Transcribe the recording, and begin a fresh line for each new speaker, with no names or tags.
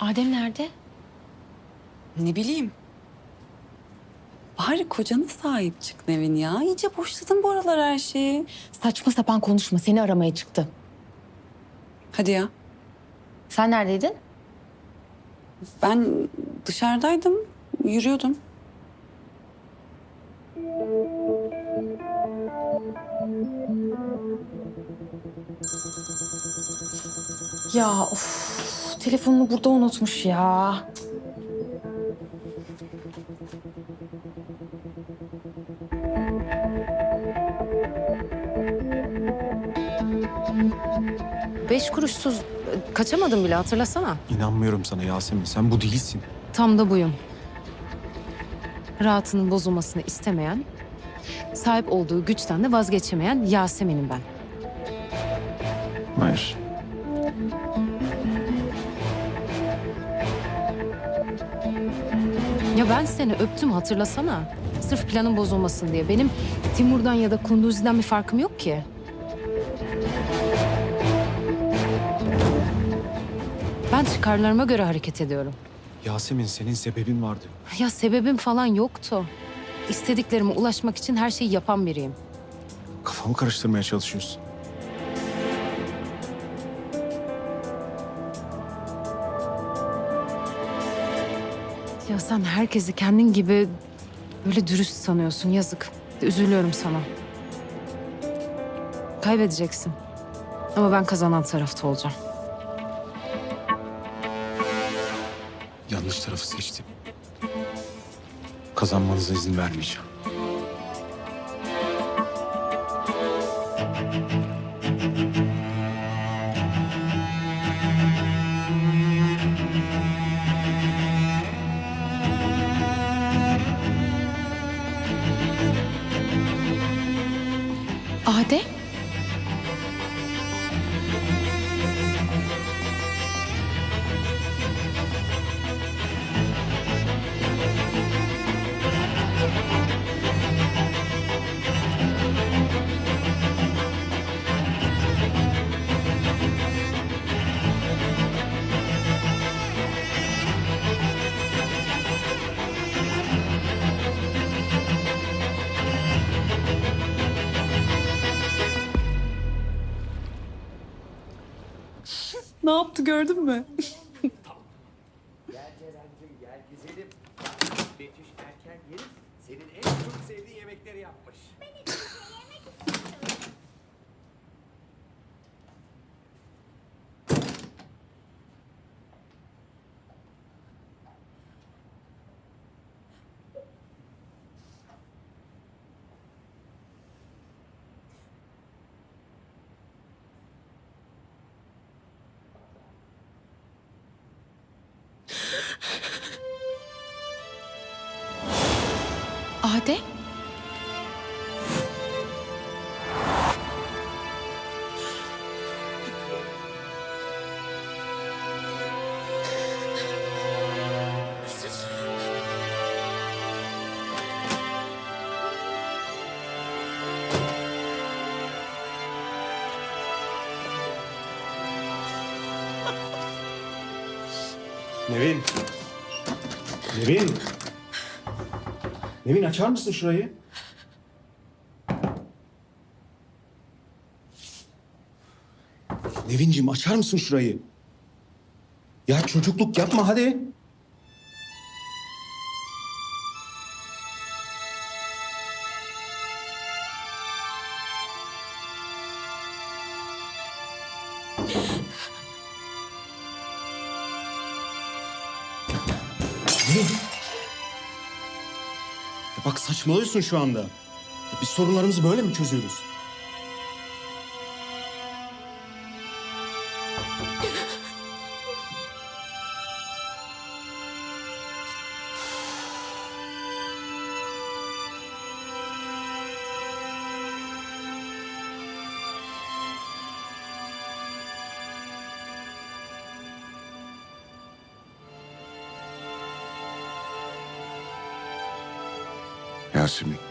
Adem nerede?
Ne bileyim. Bari kocana sahip çık Nevin ya. İyice boşladın bu aralar her şeyi.
Saçma sapan konuşma. Seni aramaya çıktı.
Hadi ya.
Sen neredeydin?
Ben dışarıdaydım. Yürüyordum.
Ya of. Telefonunu burada unutmuş ya.
Beş kuruşsuz kaçamadım bile hatırlasana.
İnanmıyorum sana Yasemin. Sen bu değilsin.
Tam da buyum. Rahatının bozulmasını istemeyen, sahip olduğu güçten de vazgeçemeyen Yasemin'im ben.
Hayır.
Ben seni öptüm hatırlasana. Sırf planın bozulmasın diye. Benim Timur'dan ya da Kunduzi'den bir farkım yok ki. Ben çıkarlarıma göre hareket ediyorum.
Yasemin senin sebebin vardı.
Ya sebebim falan yoktu. İstediklerime ulaşmak için her şeyi yapan biriyim.
Kafamı karıştırmaya çalışıyorsun.
Ya sen herkesi kendin gibi böyle dürüst sanıyorsun. Yazık. Üzülüyorum sana. Kaybedeceksin. Ama ben kazanan tarafta olacağım.
Yanlış tarafı seçtim. Kazanmanıza izin vermeyeceğim.
Adem?
Ne yaptı gördün mü?
Gel Ceren'cim gel güzelim. Betüş erken gelip senin en çok sevdiğin yemekleri yapmış.
Adem?
Nevin. Nevin. Nevin açar mısın şurayı? Nevinciğim açar mısın şurayı? Ya çocukluk yapma hadi. Nevin. Bak saçmalıyorsun şu anda. Biz sorunlarımızı böyle mi çözüyoruz?
Yasemin.